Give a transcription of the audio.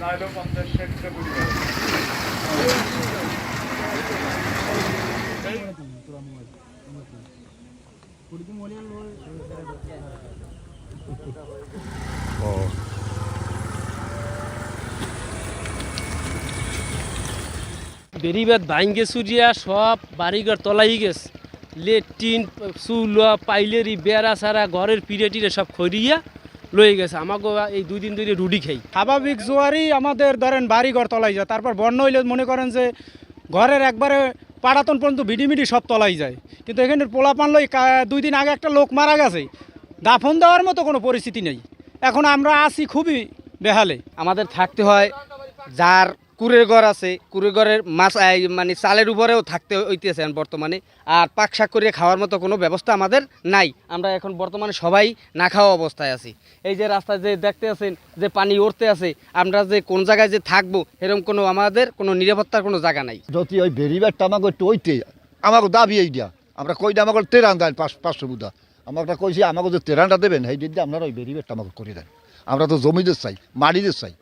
হলো পঞ্চাশ ষাটটা ভাঙ্গে সুরিয়া সব বাড়িঘর তলাই গেছে। লেট্রিন, চুলা, পাইলেরি, বেড়া সারা ঘরের পিড়ে টিড়ে সব খরিয়া লয়ে গেছে। আমাকে এই দুই দিন ধরে রুটি খাই। স্বাভাবিক জোয়ারই আমাদের ধরেন বাড়ি ঘর তলাই যায়। তারপর বন্যা হইলে মনে করেন যে ঘরের একবারে পাড়াতন পর্যন্ত ভিডিমিডি সব তলাই যায়। কিন্তু এখানে পোলাপান লই দুই দিন আগে একটা লোক মারা গেছে। দাফন দেওয়ার মতো কোনো পরিস্থিতি নেই। এখন আমরা আসি খুবই বেহালে। আমাদের থাকতে হয় যার কুড়ের ঘর আছে কুড়ের ঘরের মাছ মানে চালের উপরেও থাকতে হইতেছে বর্তমানে। আর পাক শাক করে খাওয়ার মতো কোনো ব্যবস্থা আমাদের নাই। আমরা এখন বর্তমানে সবাই না খাওয়া অবস্থায় আছি। এই যে রাস্তায় যে দেখতে আছেন, যে পানি উঠতে আছে, আমরা যে কোন জায়গায় যে থাকব এরকম কোনো আমাদের কোনো নিরাপত্তার কোনো জায়গা নাই। যদি ওই বেরিবারটা আমাকে একটু ওইতে আমাকে দাবি এই দিয়া আমরা কইটা আমাকে তেরান দেন পাঁচ পাঁচশো বুধা আমাকে কইছি আমাকে যে তেরানটা দেবেন সেই দিন আপনারা ওই বেরিবারটা আমাকে করে দেন। আমরা তো জমিদের চাই মাড়িদের চাই।